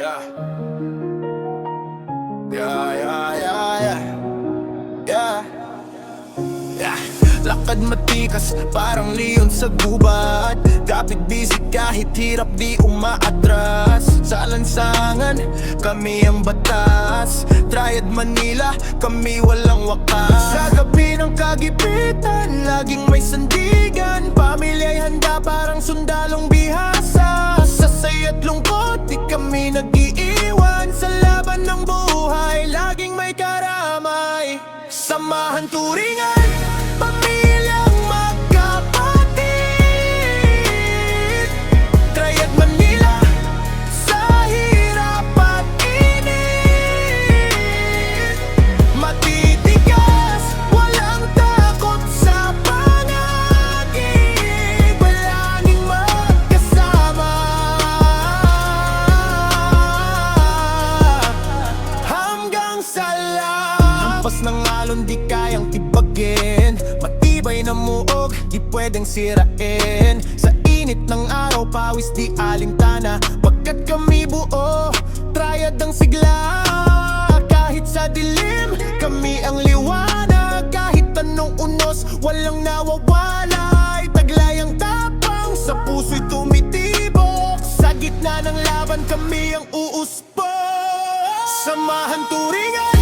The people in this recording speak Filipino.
Yeah. Yeah, yeah, yeah, yeah. Yeah. Yeah. Lakad matikas, parang leon sa gubat Kapit busy kahit hirap di umaatras Sa lansangan, kami ang batas Triad Manila, kami walang wakas Sa gabi ng kagipitan, laging may sandigan Pamilya'y handa parang sundalong bigas Samahan turingan, Hampas ng alon di kayang tibagin. Matibay na muog, di pwedeng sirain. Sa init ng araw, pawis di alintana. Pagkat kami buo, triad ang sigla. Kahit sa dilim, kami ang liwanag Kahit anong unos, walang nawawala Taglay ang tapang, sa puso'y tumitibok. Sa gitna ng laban, kami ang uuspo Samahan turingan